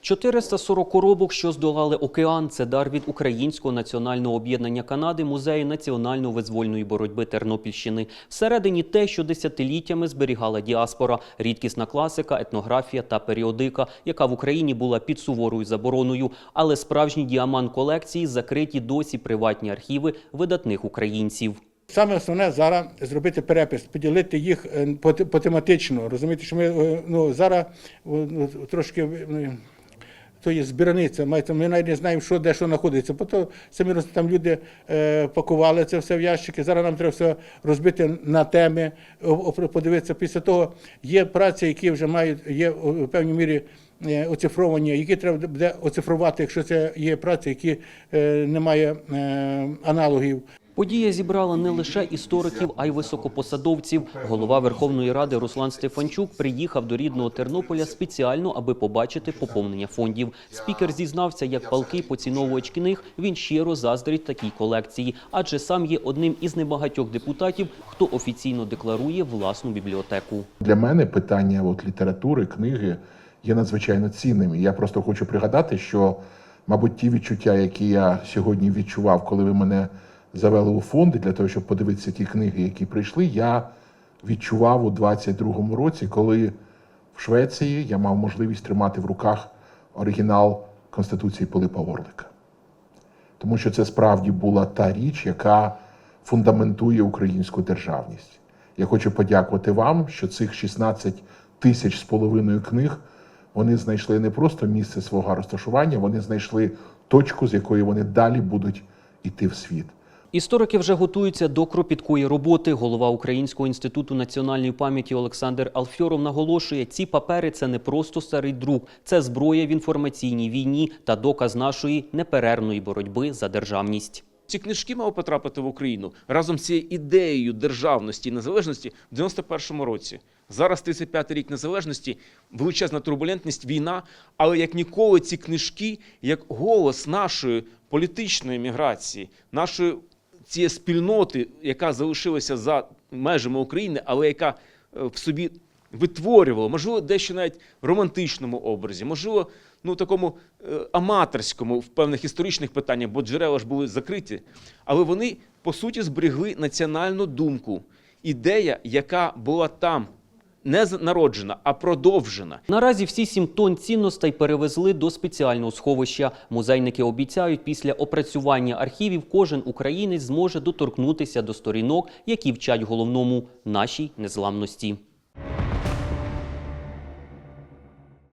440 коробок, що здолали океан, це дар від Українського національного об'єднання Канади, музею національно-визвольної боротьби Тернопільщини. Всередині те, що десятиліттями зберігала діаспора, рідкісна класика, етнографія та періодика, яка в Україні була під суворою забороною. Але справжній діамант колекції закриті досі приватні архіви видатних українців. Саме основне зараз зробити перепис, поділити їх е, по, тематично. Розумієте, що ми е, ну, зараз е, ну, трошки. То є збірниця, мається, ми навіть не знаємо, що де що знаходиться. Бо то самі там люди е, пакували це все в ящики. Зараз нам треба все розбити на теми, подивитися. Після того є праці, які вже мають є у певній мірі е, оцифровані, які треба буде оцифрувати, якщо це є праці, які е, немає е, аналогів. Подія зібрала не лише істориків, а й високопосадовців. Голова Верховної Ради Руслан Стефанчук приїхав до рідного Тернополя спеціально, аби побачити поповнення фондів. Спікер зізнався, як палкий поціновувач книг, він щиро заздрить такій колекції, адже сам є одним із небагатьох депутатів, хто офіційно декларує власну бібліотеку. Для мене питання от, літератури, книги є надзвичайно цінними. Я просто хочу пригадати, що, мабуть, ті відчуття, які я сьогодні відчував, коли ви мене завели у фонди для того, щоб подивитися ті книги, які прийшли, я відчував у 22-му році, коли в Швеції я мав можливість тримати в руках оригінал Конституції Пилипа Орлика. Тому що це справді була та річ, яка фундаментує українську державність. Я хочу подякувати вам, що цих 16 тисяч з половиною книг вони знайшли не просто місце свого розташування, вони знайшли точку, з якої вони далі будуть іти в світ. Історики вже готуються до кропіткої роботи. Голова Українського інституту національної пам'яті Олександр Алфьоров наголошує, ці папери це не просто старий друк, це зброя в інформаційній війні та доказ нашої неперервної боротьби за державність. Ці книжки мали потрапити в Україну разом з цією ідеєю державності і незалежності в 91-му році. Зараз 35-й рік незалежності, величезна турбулентність, війна. Але як ніколи ці книжки, як голос нашої політичної міграції, нашої цієї спільноти, яка залишилася за межами України, але яка е, в собі витворювала, можливо, дещо навіть в романтичному образі, можливо, ну такому е, аматорському в певних історичних питаннях, бо джерела ж були закриті. Але вони по суті зберегли національну думку, ідея, яка була там не народжена, а продовжена. Наразі всі сім тонн цінностей перевезли до спеціального сховища. Музейники обіцяють, після опрацювання архівів кожен українець зможе доторкнутися до сторінок, які вчать головному нашій незламності.